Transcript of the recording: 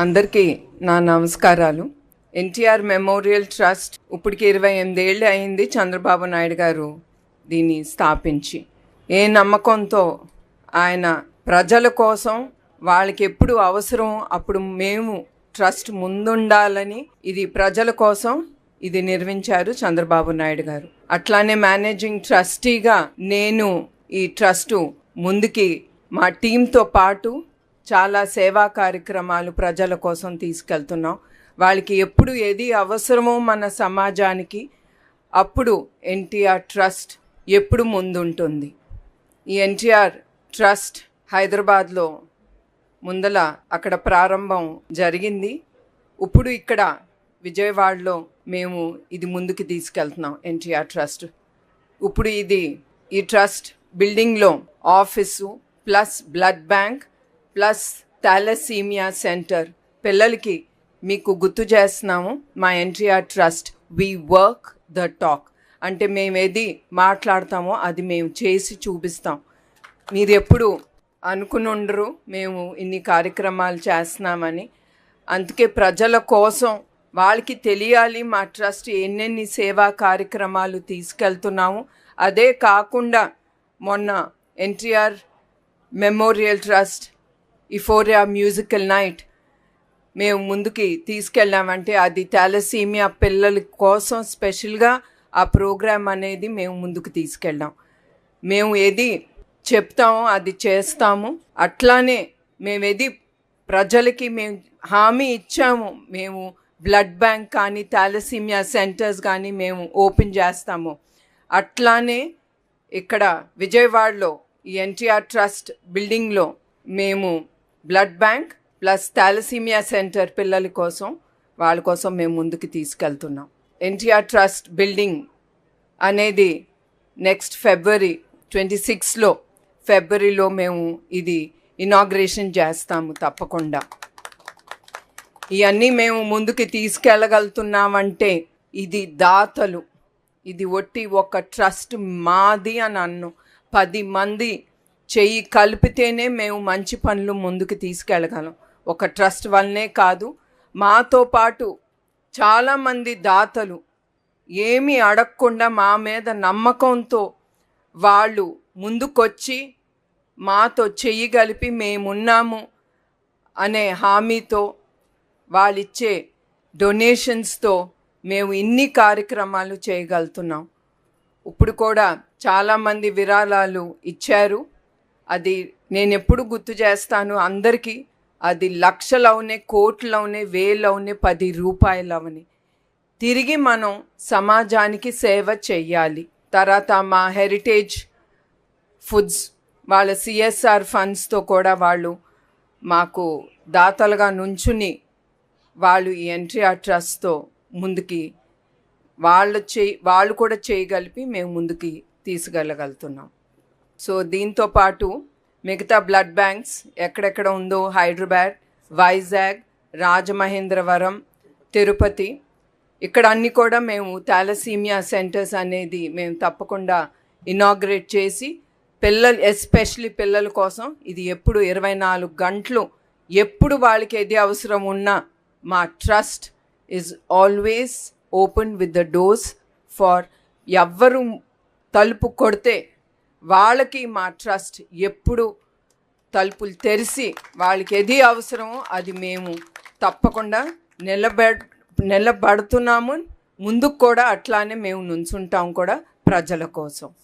అందరికీ నా నమస్కారాలు. ఎన్టీఆర్ మెమోరియల్ ట్రస్ట్ ఇప్పటికి ఇరవై ఎనిమిదేళ్ళు అయింది చంద్రబాబు నాయుడు గారు దీన్ని స్థాపించి. ఏ నమ్మకంతో ఆయన ప్రజల కోసం వాళ్ళకి ఎప్పుడు అవసరం అప్పుడు మేము ట్రస్ట్ ముందుండాలని ఇది ప్రజల కోసం ఇది నిర్మించారు చంద్రబాబు నాయుడు గారు. అట్లానే మేనేజింగ్ ట్రస్టీగా నేను ఈ ట్రస్టు ముందుకి మా టీంతో పాటు చాలా సేవా కార్యక్రమాలు ప్రజల కోసం తీసుకెళ్తున్నాం. వాళ్ళకి ఎప్పుడు ఏది అవసరమో మన సమాజానికి అప్పుడు ఎన్టీఆర్ ట్రస్ట్ ఎప్పుడు ముందుంటుంది. ఈ ఎన్టీఆర్ ట్రస్ట్ హైదరాబాద్లో ముందల అక్కడ ప్రారంభం జరిగింది. ఇప్పుడు ఇక్కడ విజయవాడలో మేము ఇది ముందుకు తీసుకెళ్తున్నాం ఎన్టీఆర్ ట్రస్ట్. ఇప్పుడు ఇది ఈ ట్రస్ట్ బిల్డింగ్లో office plus blood bank plus thalassemia centre. పిల్లలకి మీకు గుర్తు చేస్తున్నాము మా NTR trust we work the talk అంటే మేము ఏది మాట్లాడతామో అది మేము చేసి చూపిస్తాం. మీరు ఎప్పుడు అనుకుని ఉండరు మేము ఇన్ని కార్యక్రమాలు చేస్తున్నామని. అందుకే ప్రజల కోసం వాళ్ళకి తెలియాలి మా ట్రస్ట్ ఎన్నెన్ని సేవా కార్యక్రమాలు తీసుకెళ్తున్నాము. అదే కాకుండా మొన్న NTR memorial trust euphoria musical night మేము ముందుకి తీసుకెళ్ళామంటే అది థాలసీమియా పిల్లల కోసం స్పెషల్గా ఆ ప్రోగ్రాం అనేది మేము ముందుకు తీసుకెళ్ళాం. మేము ఏది చెప్తామో అది చేస్తాము. అట్లానే మేము ఏది ప్రజలకి మేము హామీ ఇచ్చాము. మేము బ్లడ్ బ్యాంక్ కానీ థాలసీమియా సెంటర్స్ కానీ మేము ఓపెన్ చేస్తాము. అట్లానే ఇక్కడ విజయవాడలో ఈ ఎన్టీఆర్ ట్రస్ట్ బిల్డింగ్లో మేము blood bank plus thalassemia centre పిల్లల కోసం వాళ్ళ కోసం మేము ముందుకు తీసుకెళ్తున్నాం. ఎన్టీఆర్ ట్రస్ట్ బిల్డింగ్ అనేది నెక్స్ట్ ఫిబ్రవరి ట్వంటీ సిక్స్లో ఫిబ్రవరిలో మేము ఇది ఇనాగ్రేషన్ చేస్తాము తప్పకుండా. ఇవన్నీ మేము ముందుకు తీసుకెళ్ళగలుగుతున్నామంటే ఇది దాతలు. ఇది ఒట్టి ఒక ట్రస్ట్ మాది అని అన్ను పది మంది చెయ్యి కలిపితేనే మేము మంచి పనులు ముందుకు తీసుకెళ్ళగలం. ఒక ట్రస్ట్ వల్లనే కాదు మాతో పాటు చాలామంది దాతలు ఏమీ అడగకుండా మా మీద నమ్మకంతో వాళ్ళు ముందుకొచ్చి మాతో చెయ్యి కలిపి మేమున్నాము అనే హామీతో వాళ్ళిచ్చే డొనేషన్స్తో మేము ఇన్ని కార్యక్రమాలు చేయగలుగుతున్నాం. ఇప్పుడు కూడా చాలామంది విరాళాలు ఇచ్చారు. అది నేను ఎప్పుడు గుర్తు చేస్తాను అందరికీ. అది లక్షలవునే కోట్లవునే వేలవునే పది రూపాయలవని. తిరిగి మనం సమాజానికి సేవ చెయ్యాలి. తర్వాత మా హెరిటేజ్ ఫుడ్స్ వాళ్ళ సిఎస్ఆర్ ఫండ్స్తో కూడా వాళ్ళు మాకు దాతలుగా నుంచుని వాళ్ళు ఈ ఎన్టీఆర్ ట్రస్ట్తో ముందుకి వాళ్ళు చేయి వాళ్ళు కూడా చేయగలిపి మేము ముందుకి తీసుకెళ్ళగలుగుతున్నాం. సో దీంతో పాటు మిగతా బ్లడ్ బ్యాంక్స్ ఎక్కడెక్కడ ఉందో హైదరాబాద్ వైజాగ్ రాజమహేంద్రవరం తిరుపతి. ఇక్కడ అన్ని కూడా మేము థాలసీమియా సెంటర్స్ అనేది మేము తప్పకుండా ఇనాగ్రేట్ చేసి పిల్లలు ఎస్పెషలీ పిల్లల కోసం ఇది ఎప్పుడు ఇరవై నాలుగు గంటలు ఎప్పుడు వాళ్ళకి ఏది అవసరం ఉన్నా మా trust is always open with the doors for ఎవ్వరు తలుపు కొడితే వాళ్ళకి మా ట్రస్ట్ ఎప్పుడు తలుపులు తెరిచి వాళ్ళకి ఏది అవసరమో అది మేము తప్పకుండా నిలబె నిలబడుతున్నాము. ముందుకు కూడా అట్లానే మేము నుంచుంటాం కూడా ప్రజల కోసం.